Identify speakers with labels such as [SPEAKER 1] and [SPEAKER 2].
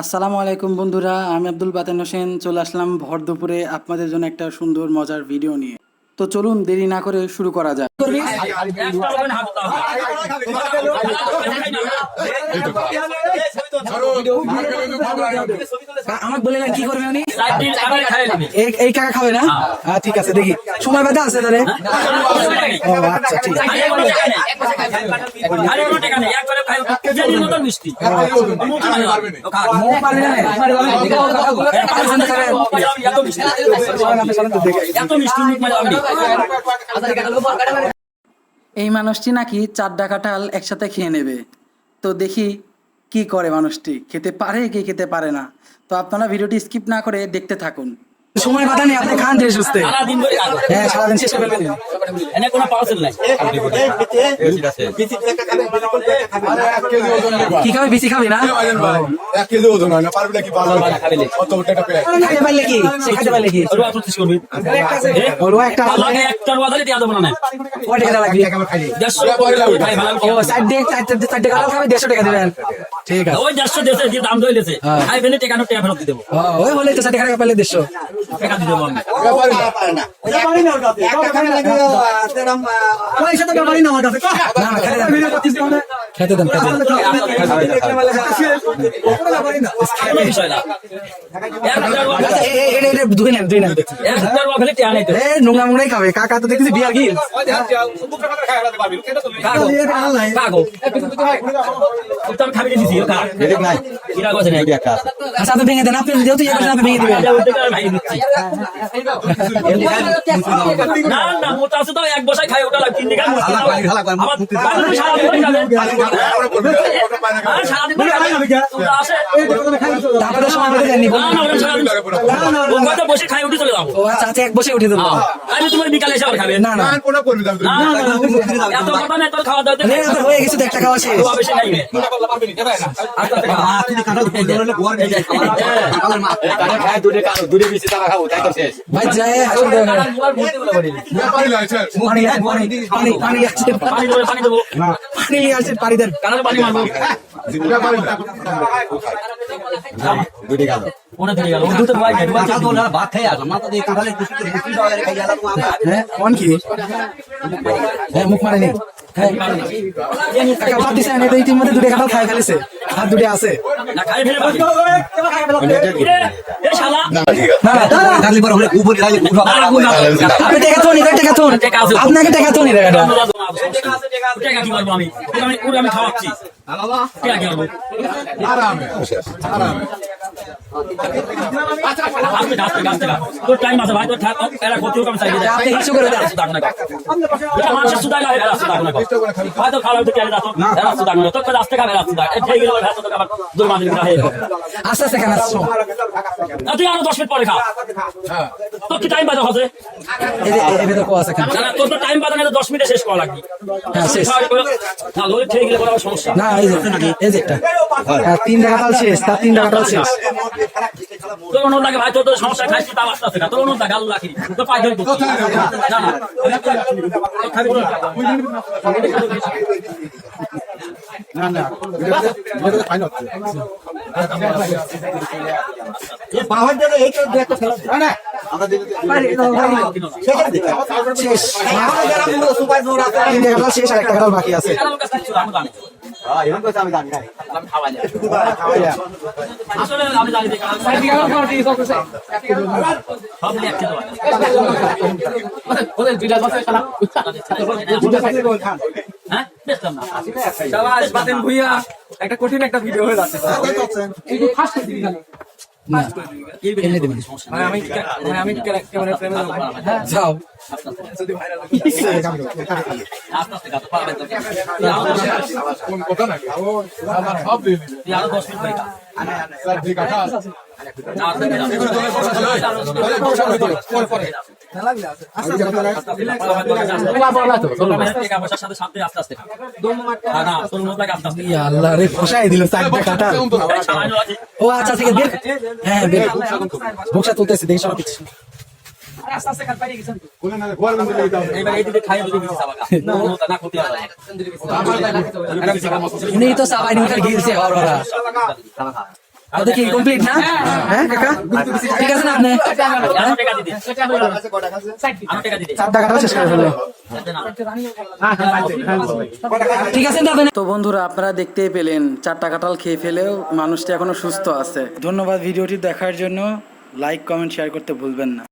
[SPEAKER 1] আসসালামু আলাইকুম বন্ধুরা, আমি আব্দুল বাতেন হোসেন, চলে আসলাম ভর দুপুরে আপনাদের জন্য একটা সুন্দর, মজার ভিডিও নিয়ে। তো চলুন দেরি না করে শুরু করা যাক।
[SPEAKER 2] আমাকে বলে না কি করবে উনি? এই- কাকা খাবে না? হ্যাঁ। ঠিক আছে দেখি। সময় বাধা আছে তাহলে? ও আচ্ছা ঠিক আছে।
[SPEAKER 1] এই মানুষটি নাকি চারটা কাঁঠাল একসাথে খেয়ে নেবে। তো দেখি কি করে মানুষটি। খেতে পারে কি খেতে পারে না। তো আপনারা ভিডিওটি স্কিপ না করে দেখতে থাকুন।
[SPEAKER 2] সময় বাধা নেই আপনি খান ধীরে সুস্থে হ্যাঁ সারাদিন শেষ করে ফেলবেন
[SPEAKER 3] এনে কোনো পার্সেল নাই।
[SPEAKER 2] কি খাবে বেশি খাবে না?
[SPEAKER 4] এক কেজি ওজন হয় না পারবি না কত টাকা পেয়ে
[SPEAKER 2] খাইতে পারলে কি? সে পারলে কি?
[SPEAKER 3] করবি।
[SPEAKER 2] ওর একটা
[SPEAKER 3] লাগে বাজারে দিয়া দেবো না
[SPEAKER 2] কয় টাকা লাগবে?
[SPEAKER 3] দেড়শো
[SPEAKER 2] ও চার খাবে দেড়শো টাকা দেবেন। ঠিক আছে।
[SPEAKER 3] ওই দেড়শো দেশে দিয়ে দাম ধরে লেছে। খাই ফেলে টেকানো টাকা ফেরত দিয়ে দেবো।
[SPEAKER 2] ওই হলে তো চারটে টাকা পেলে দেড়শো।
[SPEAKER 3] টাকা
[SPEAKER 2] খেতে দেন দেখছি নোংরা মোংরাই খাবে। কাকা তো দেখতেছি বিয়ার গিল
[SPEAKER 3] খাবি
[SPEAKER 2] আচ্ছা ভেঙে দেন। আপনি যেহেতু ইয়ে ভেঙে দিবেন।
[SPEAKER 3] না না মোটা আছে তো এক বসায় খাই ওটা লাগে তিন টাকা মোটা দাও। আমার বাড়িতে সারাদিন করে যাবে। আর সারাদিন করে যাবে। ওটা আসে।
[SPEAKER 2] তারপরে সময় বেঁধে দেননি
[SPEAKER 3] না, না, ওটা সারাদিন- ও হয়তো বসে খাই উঠে চলে যাব।
[SPEAKER 2] ও আচ্ছা আচ্ছা এক বসে উঠে দেবো।
[SPEAKER 3] আমি তোমার বিকালে এসে খাবে।
[SPEAKER 2] না না।
[SPEAKER 3] না, না, না, এত কথা নেই, তোর খাওয়া দাওয়া
[SPEAKER 2] হয়ে গেছে একটা খাওয়া শেষ।
[SPEAKER 3] তো বেশি নাই রে। আস্তে আস্তে খা। এই
[SPEAKER 2] ভাই যায় আসুন দেবেন
[SPEAKER 4] পারি লাগছে
[SPEAKER 2] পানি পানি পানি পানি
[SPEAKER 3] পানি দেবো, পানি। দেবো।
[SPEAKER 2] পানি আছে পানি দেন।
[SPEAKER 3] কানারে পানি মারবো।
[SPEAKER 4] পারি না।
[SPEAKER 3] ওটা গেল। ও দুটো ভাই খাই, দুটো খাই।
[SPEAKER 2] হ্যাঁ কোন কি? হ্যাঁ মুখ মারেনি। হ্যাঁ কাকা দিছে আমি ইতিমধ্যে দুটো কাঁঠাল খাই ফেলেছে আর দুটো আছে। আপনাকে টাকা তো এটা
[SPEAKER 3] টাকা আমি? খাওয়াচ্ছি।
[SPEAKER 4] আরামে আরামে
[SPEAKER 3] তোর টাইম আছে ভাই, তোর এরা ক্ষতি হোক, চাই দিতে।
[SPEAKER 2] করে দেন।
[SPEAKER 3] এরা না এটা মানুষের সুদাক না, এরা সুদাক না কর। হয়তো খাওয়া হয়তো কেন রাখো, এরা সুদাক না তোর কাছে আস্তে খা, এরা সুদাক। এই খেয়ে গেলে ওরা হাতে তোকে আবার দুর্মাদিন করা হয়ে
[SPEAKER 2] আস্তে আস্তে খান আসছো
[SPEAKER 3] তুই আরও দশ মিনিট পরে খা তোর কি টাইম বাজা হচ্ছে
[SPEAKER 2] এই ভেতর কোয়া আছে খান
[SPEAKER 3] না না, তোর তো টাইম বাজা না দশ মিনিটে শেষ করা লাগবে
[SPEAKER 2] হ্যাঁ, শেষ।
[SPEAKER 3] না লোক খেয়ে গেলে কোনো সমস্যা
[SPEAKER 2] না এই যে এই যে একটা হ্যাঁ, তিনটা কাঁঠাল শেষ তার তিনটা কাঁঠাল শেষ
[SPEAKER 3] তোর অনুরোধ লাগে ভাই তোর সমস্যা খাইছি তাও আসতে আস্তে না। তোর অনুরোধ লাগে আল্লাহ রাখি। তোর পায়ে ধরে না না। না তোর খাবি বলে খা।
[SPEAKER 2] শেষ তিনটা কাঁঠাল শেষ আর একটা বাকি আছে
[SPEAKER 3] না। হয়। হ্যাঁ?
[SPEAKER 5] একটা কঠিন একটা ভিডিও হয়ে যাচ্ছে মানে মানে
[SPEAKER 4] দিবে
[SPEAKER 3] মিনিট পরে আর আস্তে আস্তে আস্তে আস্তে।
[SPEAKER 2] ইয়া আল্লাহ রে ফসাই দিল
[SPEAKER 3] সামান্য আছে।
[SPEAKER 2] ও আচ্ছা থেকে বের হ্যাঁ বের বক্সা তুলতেছে দেখি সব কিছু
[SPEAKER 4] কোনে না গোয়াল বন্ধ দিয়ে
[SPEAKER 3] এইবার এই দিকে খাইয়ে যদি দিতে না, না, ক্ষতি হবে না।
[SPEAKER 2] তো সবাই নিউটার গিলছে ওরা
[SPEAKER 3] খাবা খা।
[SPEAKER 2] আর দেখি কমপ্লিট না হ্যাঁ কাকা ঠিক আছে না আপনি
[SPEAKER 1] তো বন্ধুরা আপনারা দেখতেই পেলেন চারটা কাঁঠাল খেয়ে ফেলেও মানুষটি এখনও সুস্থ আছে ধন্যবাদ ভিডিওটি দেখার জন্য লাইক কমেন্ট শেয়ার করতে ভুলবেন না